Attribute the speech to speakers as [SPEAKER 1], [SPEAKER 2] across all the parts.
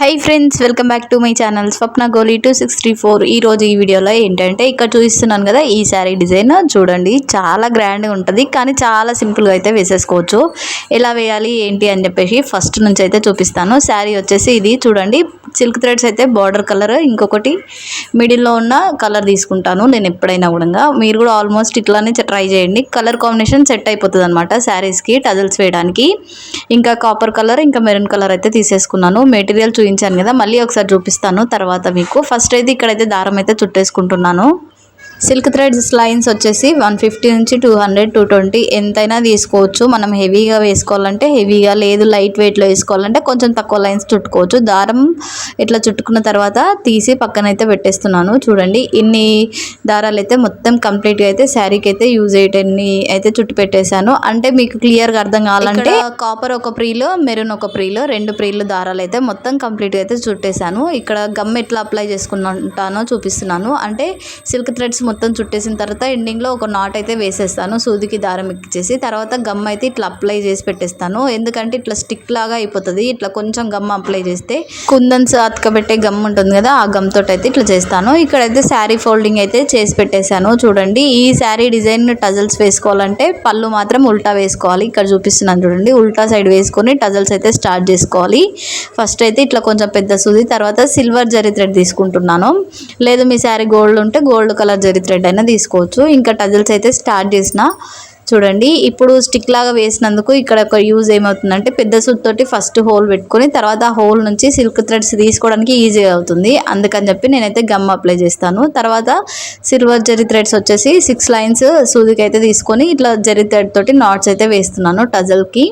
[SPEAKER 1] Hi friends welcome back to my channel Swapna Goli two six three four ఈరోజు ఈ వీడియోలో ఏంటంటే ఇక్కడ చూపిస్తున్నాను కదా ఈ శారీ డిజైన్ చూడండి చాలా గ్రాండ్గా ఉంటుంది కానీ చాలా సింపుల్గా అయితే వేసేసుకోవచ్చు. ఎలా వేయాలి ఏంటి అని చెప్పేసి ఫస్ట్ నుంచి అయితే చూపిస్తాను. శారీ వచ్చేసి ఇది చూడండి సిల్క్ థ్రెడ్స్ అయితే బార్డర్ కలర్ ఇంకొకటి మిడిల్లో ఉన్న కలర్ తీసుకుంటాను నేను ఎప్పుడైనా కూడా మీరు కూడా ఆల్మోస్ట్ ఇట్లానే ట్రై చేయండి. కలర్ కాంబినేషన్ సెట్ అయిపోతుంది అనమాట శారీస్కి టజల్స్ వేయడానికి. ఇంకా కాపర్ కలర్ ఇంకా మెరూన్ కలర్ అయితే తీసేసుకున్నాను. మెటీరియల్ చూపించాను కదా మళ్ళీ ఒకసారి చూపిస్తాను తర్వాత మీకు. ఫస్ట్ అయితే ఇక్కడైతే దారం అయితే చుట్టేసుకుంటున్నాను. సిల్క్ థ్రెడ్స్ లైన్స్ వచ్చేసి వన్ ఫిఫ్టీ నుంచి టూ హండ్రెడ్ టూ ట్వంటీ ఎంతైనా తీసుకోవచ్చు. మనం హెవీగా వేసుకోవాలంటే హెవీగా లేదు లైట్ వెయిట్లో వేసుకోవాలంటే కొంచెం తక్కువ లైన్స్ చుట్టుకోవచ్చు. దారం ఇట్లా చుట్టుకున్న తర్వాత తీసి పక్కన అయితే పెట్టేస్తున్నాను. చూడండి ఇన్ని దారాలు అయితే మొత్తం కంప్లీట్గా అయితే శారీకి అయితే యూజ్ అయ్యేటన్ని అయితే చుట్టు పెట్టేశాను. అంటే మీకు క్లియర్గా అర్థం కావాలంటే కాపర్ ఒక ప్రీలు మెరూన్ ఒక ప్రీలు రెండు ప్రీలు దారాలు అయితే మొత్తం కంప్లీట్గా అయితే చుట్టేశాను. ఇక్కడ గమ్ ఎట్లా అప్లై చేసుకుంటానో చూపిస్తున్నాను. అంటే సిల్క్ థ్రెడ్స్ మొత్తం చుట్టేసిన తర్వాత ఎండింగ్లో ఒక నాట్ అయితే వేసేస్తాను. సూదికి దారం ఎక్కిచ్చేసి తర్వాత గమ్ అయితే ఇట్లా అప్లై చేసి పెట్టేస్తాను. ఎందుకంటే ఇట్లా స్టిక్ లాగా అయిపోతుంది. ఇట్లా కొంచెం గమ్ అప్లై చేస్తే కుందన్స్ అతకబెట్టే గమ్ ఉంటుంది కదా ఆ గమ్ తోటి అయితే ఇట్లా చేస్తాను. ఇక్కడైతే శారీ ఫోల్డింగ్ అయితే చేసి పెట్టేశాను. చూడండి ఈ శారీ డిజైన్ టజల్స్ వేసుకోవాలంటే పళ్ళు మాత్రం ఉల్టా వేసుకోవాలి. ఇక్కడ చూపిస్తున్నాను చూడండి ఉల్టా సైడ్ వేసుకొని టజల్స్ అయితే స్టార్ట్ చేసుకోవాలి. ఫస్ట్ అయితే ఇట్లా కొంచెం పెద్ద సూది తర్వాత సిల్వర్ జరీ థ్రెడ్ తీసుకుంటున్నాను. లేదు మీ శారీ గోల్డ్ ఉంటే గోల్డ్ కలర్ జరీ థ్రెడ్ అయినా తీసుకోవచ్చు. ఇంకా టజల్స్ అయితే స్టార్ట్ చేసిన. చూడండి ఇప్పుడు స్టిక్ లాగా వేసినందుకు ఇక్కడ ఒక యూజ్ ఏమవుతుందంటే పెద్ద సూట్ తోటి ఫస్ట్ హోల్ పెట్టుకొని తర్వాత ఆ హోల్ నుంచి సిల్క్ థ్రెడ్స్ తీసుకోవడానికి ఈజీగా అవుతుంది. అందుకని చెప్పి నేనైతే గమ్ అప్లై చేస్తాను. తర్వాత సిల్వర్ జరీ థ్రెడ్స్ వచ్చేసి సిక్స్ లైన్స్ సూదికి అయితే తీసుకొని ఇట్లా జరీ థ్రెడ్ తోటి నాట్స్ అయితే వేస్తున్నాను టజల్కి.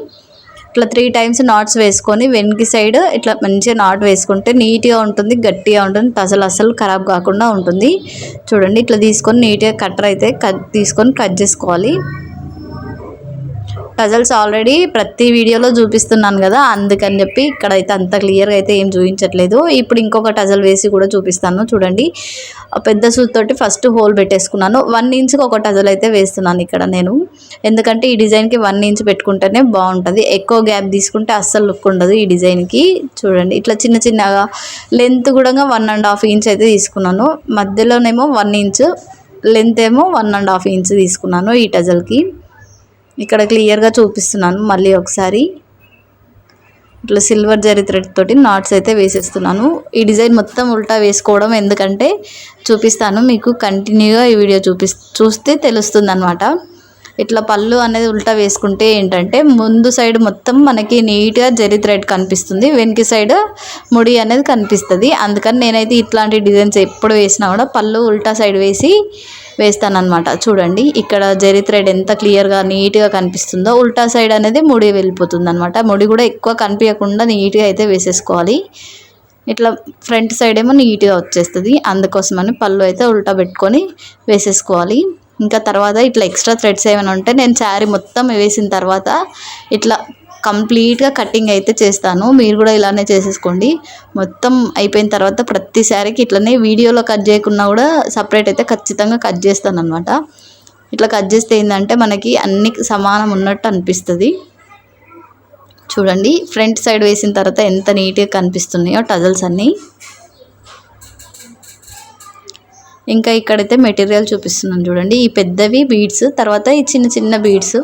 [SPEAKER 1] ఇట్లా త్రీ టైమ్స్ నాట్స్ వేసుకొని వెనక్కి సైడ్ ఇట్లా మంచిగా నాట్ వేసుకుంటే నీట్గా ఉంటుంది గట్టిగా ఉంటుంది అసలు అసలు ఖరాబ్ కాకుండా ఉంటుంది. చూడండి ఇట్లా తీసుకొని నీట్గా కట్టర్ అయితే కట్ తీసుకొని కట్ చేసుకోవాలి. పజల్స్ ఆల్రెడీ ప్రతి వీడియోలో చూపిస్తున్నాను కదా అందుకని చెప్పి ఇక్కడైతే అంత క్లియర్గా అయితే ఏం చూపించట్లేదు. ఇప్పుడు ఇంకొక టజల్ వేసి కూడా చూపిస్తాను చూడండి. పెద్ద సూత్ తోటి ఫస్ట్ హోల్ పెట్టేసుకున్నాను. వన్ ఇంచ్కి ఒక టజల్ అయితే వేస్తున్నాను ఇక్కడ నేను. ఎందుకంటే ఈ డిజైన్కి వన్ ఇంచ్ పెట్టుకుంటేనే బాగుంటుంది. ఎక్కువ గ్యాప్ తీసుకుంటే అస్సలు లుక్ ఉండదు ఈ డిజైన్కి చూడండి ఇట్లా చిన్న చిన్నగా లెంత్ కూడా వన్ అండ్ హాఫ్ ఇంచ్ అయితే తీసుకున్నాను. మధ్యలోనేమో వన్ ఇంచ్ లెంత్ ఏమో వన్ అండ్ హాఫ్ ఇంచ్ తీసుకున్నాను ఈ టజల్కి ఇక్కడ క్లియర్గా చూపిస్తున్నాను. మళ్ళీ ఒకసారి ఇట్లా సిల్వర్ జరీ థ్రెడ్ తోటి నాట్స్ అయితే వేసేస్తున్నాను. ఈ డిజైన్ మొత్తం ఉల్టా వేసుకోవడం ఎందుకంటే చూపిస్తాను. మీకు కంటిన్యూగా ఈ వీడియో చూపి చూస్తే తెలుస్తుంది అనమాట ఇట్లా పళ్ళు అనేది ఉల్టా వేసుకుంటే ఏంటంటే ముందు సైడ్ మొత్తం మనకి నీట్గా జరీ థ్రెడ్ కనిపిస్తుంది. వెనక సైడ్ ముడి అనేది కనిపిస్తుంది. అందుకని నేనైతే ఇట్లాంటి డిజైన్స్ ఎప్పుడు వేసినా కూడా పళ్ళు ఉల్టా సైడ్ వేసి వేస్తానమాట చూడండి ఇక్కడ జరీ థ్రెడ్ ఎంత క్లియర్గా నీట్గా కనిపిస్తుందో. ఉల్టా సైడ్ అనేది ముడి వెళ్ళిపోతుంది అనమాట ముడి కూడా ఎక్కువ కనిపించకుండా నీట్గా అయితే వేసేసుకోవాలి. ఇట్లా ఫ్రంట్ సైడ్ ఏమో నీట్గా వచ్చేస్తుంది. అందుకోసమని పళ్ళు అయితే ఉల్టా పెట్టుకొని వేసేసుకోవాలి. ఇంకా తర్వాత ఇట్లా ఎక్స్ట్రా థ్రెడ్స్ ఏమైనా ఉంటే నేను శారీ మొత్తం వేసిన తర్వాత ఇట్లా కంప్లీట్గా కటింగ్ అయితే చేస్తాను. మీరు కూడా ఇలానే చేసేసుకోండి. మొత్తం అయిపోయిన తర్వాత ప్రతి శారీకి ఇట్లనే వీడియోలో కట్ చేయకున్నా కూడా సపరేట్ అయితే ఖచ్చితంగా కట్ చేస్తాను అనమాట ఇట్లా కట్ చేస్తే ఏంటంటే మనకి అన్ని సమానం ఉన్నట్టు అనిపిస్తుంది. చూడండి ఫ్రంట్ సైడ్ వేసిన తర్వాత ఎంత నీట్గా కనిపిస్తున్నాయో టజల్స్ అన్నీ. ఇంకా ఇక్కడైతే మెటీరియల్ చూపిస్తున్నాను చూడండి. ఈ పెద్దవి బీడ్స్ తర్వాత ఈ చిన్న చిన్న బీడ్స్.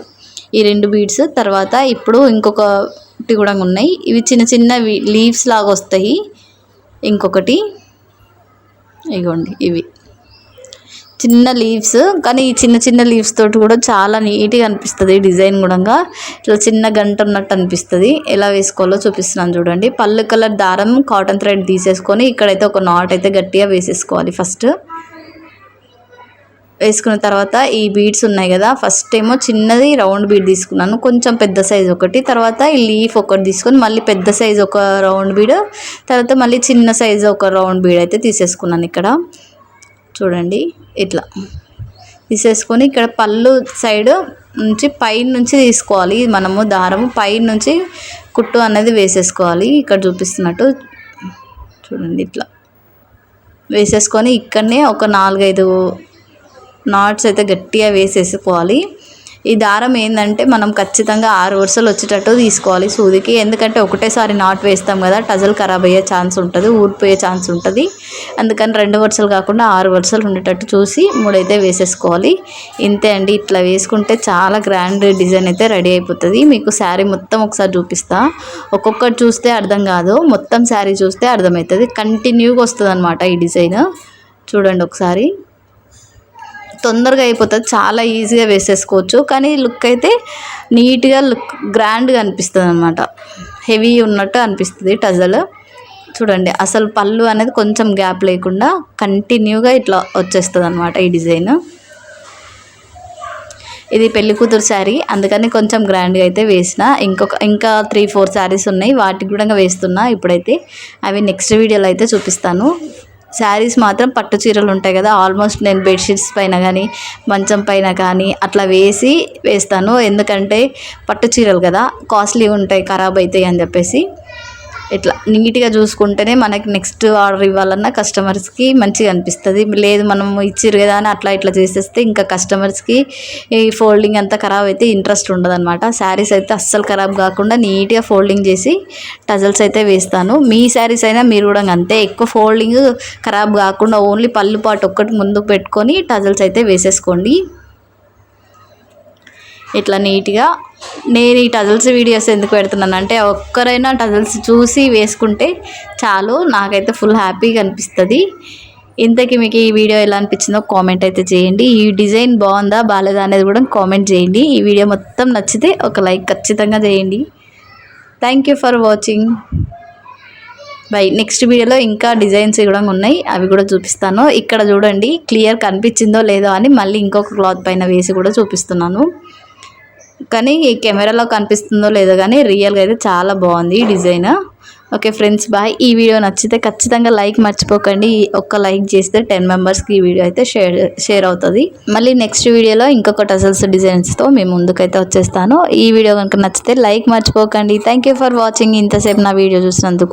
[SPEAKER 1] ఈ రెండు బీడ్స్ తర్వాత ఇప్పుడు ఇంకొకటి కూడా ఉన్నాయి. ఇవి చిన్న చిన్న లీవ్స్ లాగా వస్తాయి. ఇంకొకటి ఇగోండి ఇవి. చిన్న లీవ్స్ కానీ ఈ చిన్న చిన్న లీవ్స్ తోటి కూడా చాలా నీట్గా అనిపిస్తుంది డిజైన్ కూడా ఇట్లా చిన్న గంట ఉన్నట్టు అనిపిస్తుంది. ఎలా వేసుకోవాలో చూపిస్తున్నాను చూడండి. పళ్ళు కలర్ దారం కాటన్ థ్రెడ్ తీసేసుకొని ఇక్కడైతే ఒక నాట్ అయితే గట్టిగా వేసేసుకోవాలి ఫస్ట్. వేసుకున్న తర్వాత ఈ బీడ్స్ ఉన్నాయి కదా ఫస్ట్ ఏమో చిన్నది రౌండ్ బీడ్ తీసుకున్నాను కొంచెం పెద్ద సైజ్ ఒకటి తర్వాత ఈ లీఫ్ ఒకటి తీసుకొని మళ్ళీ పెద్ద సైజ్ ఒక రౌండ్ బీడ్ తర్వాత మళ్ళీ చిన్న సైజ్ ఒక రౌండ్ బీడ్ అయితే తీసేసుకున్నాను ఇక్కడ. చూడండి ఇట్లా. తీసేసుకొని ఇక్కడ పళ్ళు సైడ్ నుంచి పైన నుంచి తీసుకోవాలి మనము దారము పైన నుంచి కుట్టు అనేది వేసేసుకోవాలి ఇక్కడ చూపిస్తున్నట్టు. చూడండి ఇట్లా. వేసేసుకొని ఇక్కడనే ఒక నాలుగైదు నాట్స్ అయితే గట్టిగా వేసేసుకోవాలి. ఈ దారం ఏంటంటే మనం ఖచ్చితంగా ఆరు వరుసలు వచ్చేటట్టు తీసుకోవాలి సూదికి. ఎందుకంటే ఒకటేసారి నాట్ వేస్తాం కదా టజల్ ఖరాబ్ అయ్యే ఛాన్స్ ఉంటుంది ఊడిపోయే ఛాన్స్ ఉంటుంది. అందుకని రెండు వరుసలు కాకుండా ఆరు వరుసలు ఉండేటట్టు చూసి మూడైతే వేసేసుకోవాలి. ఇంతే అండి ఇట్లా వేసుకుంటే చాలా గ్రాండ్ డిజైన్ అయితే రెడీ అయిపోతుంది. మీకు శారీ మొత్తం ఒకసారి చూపిస్తా. ఒక్కొక్కటి చూస్తే అర్థం కాదు మొత్తం శారీ చూస్తే అర్థమవుతుంది. కంటిన్యూగా వస్తుంది అనమాట ఈ డిజైన్. చూడండి ఒకసారి. తొందరగా అయిపోతుంది. చాలా ఈజీగా వేసేసుకోవచ్చు. కానీ లుక్ అయితే నీట్గా లుక్ గ్రాండ్గా అనిపిస్తుంది అనమాట హెవీ ఉన్నట్టు అనిపిస్తుంది టజల్. చూడండి అసలు పళ్ళు అనేది కొంచెం గ్యాప్ లేకుండా కంటిన్యూగా ఇట్లా వచ్చేస్తుంది అనమాట ఈ డిజైన్. ఇది పెళ్ళి కూతురు శారీ. అందుకని కొంచెం గ్రాండ్గా అయితే వేసిన. ఇంకొక ఇంకా త్రీ ఫోర్ శారీస్ ఉన్నాయి. వాటికి కూడా వేస్తున్నా ఇప్పుడైతే. అవి నెక్స్ట్ వీడియోలో అయితే చూపిస్తాను. శారీస్ మాత్రం పట్టు చీరలు ఉంటాయి కదా ఆల్మోస్ట్ నేను బెడ్షీట్స్ పైన కానీ మంచం పైన కానీ అట్లా వేసి వేస్తాను. ఎందుకంటే పట్టు చీరలు కదా కాస్ట్లీ ఉంటాయి ఖరాబ్ అవుతాయి అని చెప్పేసి. ఇట్లా నీట్గా చూసుకుంటేనే మనకి నెక్స్ట్ ఆర్డర్ ఇవ్వాలన్నా కస్టమర్స్కి మంచిగా అనిపిస్తుంది. లేదు మనం ఇచ్చిర్రు కదా అని అట్లా ఇట్లా చేసేస్తే ఇంకా కస్టమర్స్కి ఈ ఫోల్డింగ్ అంతా ఖరాబ్ అయితే ఇంట్రెస్ట్ ఉండదు అనమాట శారీస్ అయితే అస్సలు ఖరాబ్ కాకుండా నీట్గా ఫోల్డింగ్ చేసి టజల్స్ అయితే వేస్తాను. మీ శారీస్ అయినా మీరు కూడా అంతే. ఎక్కువ ఫోల్డింగ్ ఖరాబ్ కాకుండా ఓన్లీ పళ్ళు పాటు ఒక్కటి ముందుకు పెట్టుకొని టజల్స్ అయితే వేసేసుకోండి. ఇట్లా నీట్గా. నేను ఈ టజల్స్ వీడియోస్ ఎందుకు పెడుతున్నాను అంటే ఒక్కరైనా టజల్స్ చూసి వేసుకుంటే చాలు నాకైతే ఫుల్ హ్యాపీగా అనిపిస్తుంది. ఇంతకీ మీకు ఈ వీడియో ఎలా అనిపించిందో కామెంట్ అయితే చేయండి. ఈ డిజైన్ బాగుందా బాగాలేదా అనేది కూడా కామెంట్ చేయండి. ఈ వీడియో మొత్తం నచ్చితే ఒక లైక్ ఖచ్చితంగా చేయండి. Thank you for watching bye next వీడియోలో ఇంకా డిజైన్స్ కూడా ఉన్నాయి. అవి కూడా చూపిస్తాను. ఇక్కడ చూడండి క్లియర్ కనిపించిందో లేదో అని మళ్ళీ ఇంకొక క్లాత్ పైన వేసి కూడా చూపిస్తున్నాను. కానీ ఈ కెమెరాలో కనిపిస్తుందో లేదో కానీ రియల్గా అయితే చాలా బాగుంది ఈ డిజైన్. Okay friends bye. ఈ వీడియో నచ్చితే ఖచ్చితంగా లైక్ మర్చిపోకండి. ఒక్క లైక్ చేస్తే టెన్ మెంబర్స్కి ఈ వీడియో అయితే షేర్ షేర్ అవుతుంది. మళ్ళీ నెక్స్ట్ వీడియోలో ఇంకొక టజల్స్ డిజైన్స్తో మేము ముందుకైతే వచ్చేస్తాను. ఈ వీడియో కనుక నచ్చితే లైక్ మర్చిపోకండి. థ్యాంక్ యూ ఫర్ వాచింగ్ ఇంతసేపు నా వీడియో చూసినందుకు.